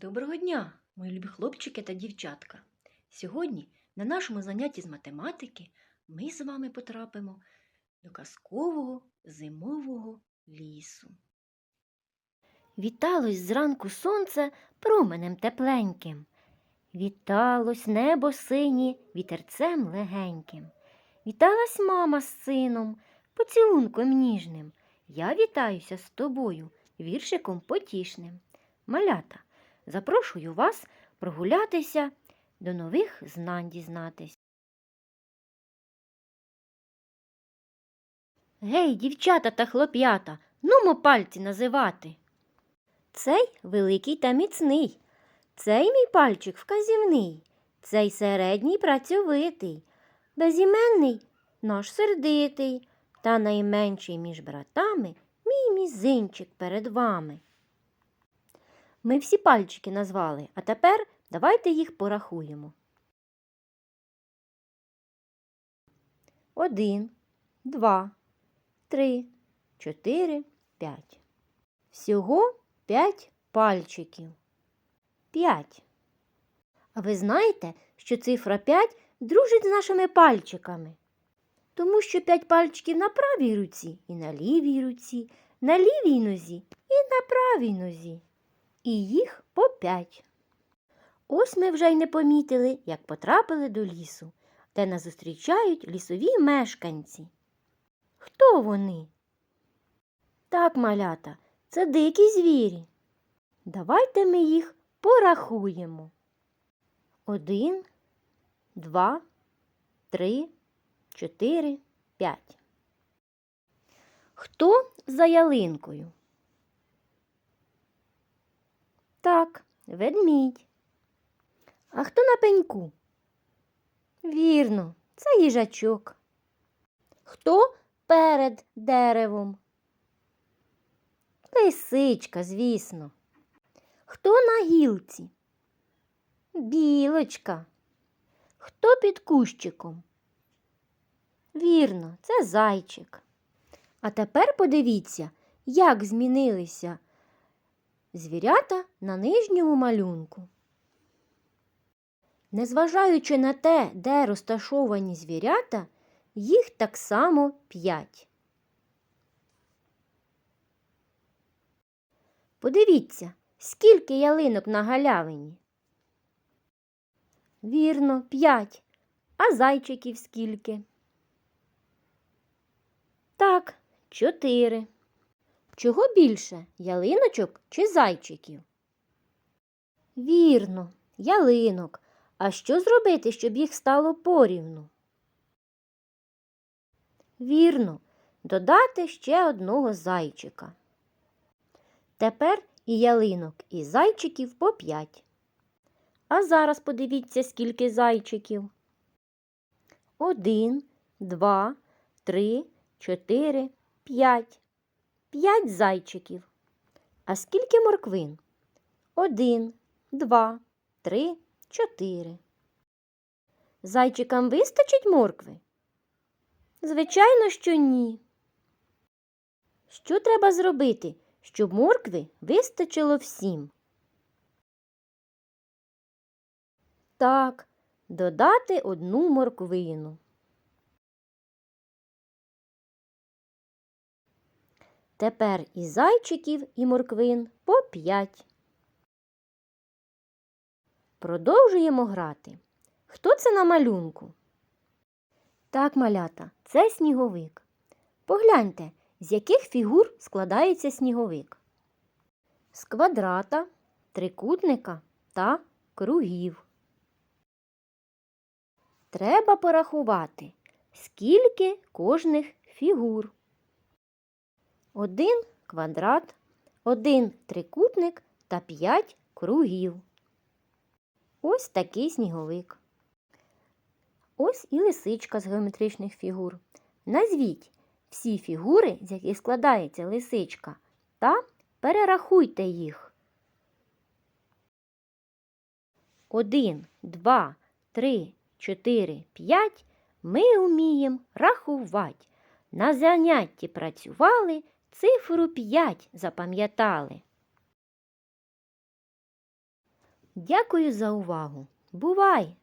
Доброго дня, мої любі хлопчики та дівчатка. Сьогодні на нашому занятті з математики ми з вами потрапимо до казкового зимового лісу. Віталось зранку сонце променем тепленьким. Віталось небо синє вітерцем легеньким. Віталась мама з сином, поцілунком ніжним. Я вітаюся з тобою, віршиком потішним. Малята, запрошую вас прогулятися, до нових знань дізнатись. Гей, дівчата та хлоп'ята, нумо пальці називати. Цей великий та міцний, цей мій пальчик вказівний, цей середній працьовитий, безіменний наш сердитий, та найменший між братами мій мізинчик перед вами. Ми всі пальчики назвали, а тепер давайте їх порахуємо. Один, два, три, чотири, п'ять. Всього п'ять пальчиків. П'ять. А ви знаєте, що цифра 5 дружить з нашими пальчиками? Тому що п'ять пальчиків на правій руці і на лівій руці, на лівій нозі і на правій нозі. І їх по п'ять. Ось ми вже й не помітили, як потрапили до лісу, де нас зустрічають лісові мешканці. Хто вони? Так, малята, це дикі звірі. Давайте ми їх порахуємо. Один, два, три, чотири, п'ять. Хто за ялинкою? Так, ведмідь. А хто на пеньку? Вірно, це їжачок. Хто перед деревом? Лисичка, звісно. Хто на гілці? Білочка. Хто під кущиком? Вірно, це зайчик. А тепер подивіться, як змінилися звірята на нижньому малюнку. Незважаючи на те, де розташовані звірята, їх так само п'ять. Подивіться, скільки ялинок на галявині. Вірно, п'ять. А зайчиків скільки? Так, чотири. Чого більше ялиночок чи зайчиків? Вірно, ялинок. А що зробити, щоб їх стало порівну? Вірно, додати ще одного зайчика. Тепер і ялинок, і зайчиків по п'ять. А зараз подивіться, скільки зайчиків. Один, два, три, чотири, п'ять. П'ять зайчиків. А скільки морквин? Один, два, три, чотири. Зайчикам вистачить моркви? Звичайно, що ні. Що треба зробити, щоб моркви вистачило всім? Так, додати одну морквину. Тепер і зайчиків, і морквин по п'ять. Продовжуємо грати. Хто це на малюнку? Так, малята, це сніговик. Погляньте, з яких фігур складається сніговик. З квадрата, трикутника та кругів. Треба порахувати, скільки кожних фігур. Один квадрат, один трикутник та п'ять кругів. Ось такий сніговик. Ось і лисичка з геометричних фігур. Назвіть всі фігури, з яких складається лисичка, та перерахуйте їх. Один, два, три, чотири, п'ять ми вміємо рахувати. На занятті працювали, цифру п'ять запам'ятали. Дякую за увагу. Бувай!